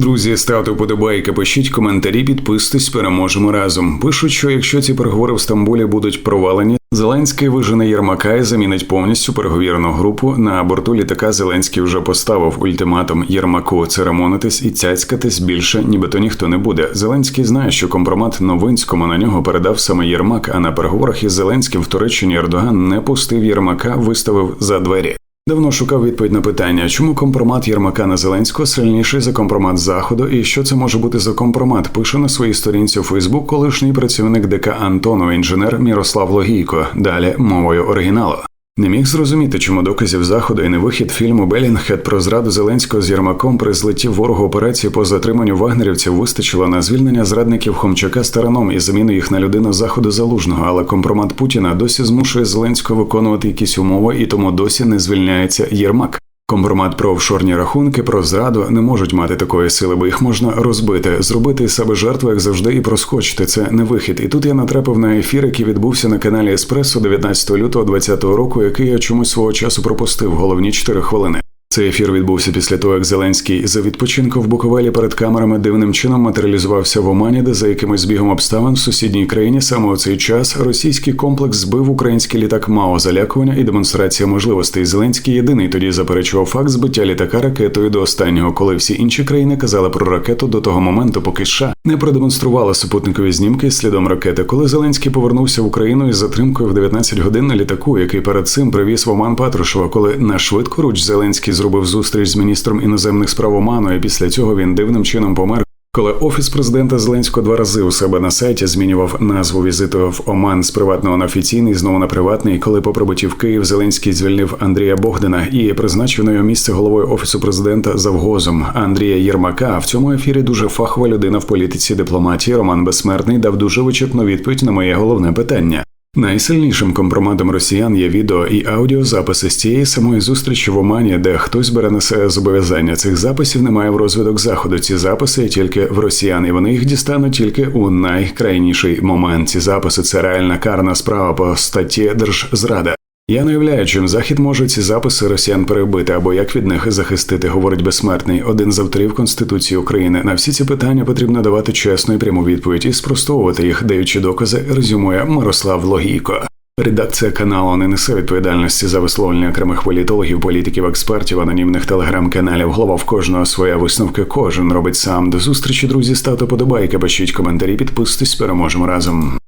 друзі, ставте вподобайки, пишіть коментарі, підписуйтесь, переможемо разом. Пишуть, що якщо ці переговори в Стамбулі будуть провалені, Зеленський вижене Єрмака і замінить повністю переговірну групу. На борту літака Зеленський вже поставив ультиматум Єрмаку церемонитись і цяцькатись більше, нібито ніхто не буде. Зеленський знає, що компромат Новинському на нього передав саме Єрмак. А на переговорах із Зеленським в Туреччині Ердоган не пустив Єрмака, виставив за двері. Давно шукав відповідь на питання, чому компромат Єрмака на Зеленського сильніший за компромат Заходу, і що це може бути за компромат? Пише на своїй сторінці у Фейсбук колишній працівник ДК Антонов, інженер Мірослав Логійко. Далі мовою оригіналу. Не міг зрозуміти, чому доказів заходу і не вихід фільму Белінгхед про зраду Зеленського з Єрмаком при злеті ворогу операції по затриманню вагнерівців вистачило на звільнення зрадників Хомчака стараном і заміну їх на людину заходу залужного. Але компромат Путіна досі змушує Зеленського виконувати якісь умови, і тому досі не звільняється Єрмак. Компромат про офшорні рахунки, про зраду не можуть мати такої сили, бо їх можна розбити, зробити себе жертву, як завжди, і проскочити. Це не вихід. І тут я натрапив на ефір, який відбувся на каналі Еспресо 19 лютого 2020 року, який я чомусь свого часу пропустив головні 4 хвилини. Цей ефір відбувся після того, як Зеленський за відпочинку в Буковелі перед камерами дивним чином матеріалізувався в Омані, де за якимось збігом обставин в сусідній країні саме у цей час російський комплекс збив український літак МАО залякування і демонстрація можливостей. Зеленський єдиний тоді заперечував факт збиття літака ракетою до останнього, коли всі інші країни казали про ракету до того моменту, поки США не продемонструвала супутникові знімки слідом ракети. Коли Зеленський повернувся в Україну із затримкою в 19 годин на літаку, який перед цим привіз в Оман Патрушева, коли на швидку руч Зеленський зробив зустріч з міністром іноземних справ Оману, і після цього він дивним чином помер. Коли офіс президента Зеленського два рази у себе на сайті змінював назву візиту в Оман з приватного на офіційний, знову на приватний, коли по прибутті в Київ Зеленський звільнив Андрія Богдана і призначив на його місце головою офісу президента завгозом Андрія Єрмака. В цьому ефірі дуже фахова людина в політиці дипломатії Роман Безсмертний дав дуже вичерпну відповідь на моє головне питання. Найсильнішим компроматом росіян є відео і аудіозаписи з цієї самої зустрічі в Омані, де хтось бере на себе зобов'язання. Цих записів немає в розвиток заходу. Ці записи є тільки в росіян, і вони їх дістануть тільки у найкрайніший момент. Ці записи це реальна карна справа по статті Держзрада. Я не уявляю, чим захід може ці записи росіян перебити або як від них захистити, говорить безсмертний, один з авторів Конституції України. На всі ці питання потрібно давати чесну і пряму відповідь і спростовувати їх, даючи докази, резюмує Мирослав Логійко. Редакція каналу не несе відповідальності за висловлення окремих політологів, політиків, експертів, анонімних телеграм-каналів. Голова в кожного своя висновки. Кожен робить сам. До зустрічі, друзі. Ставте подобайки, пишіть коментарі, підписуйтесь, переможемо разом.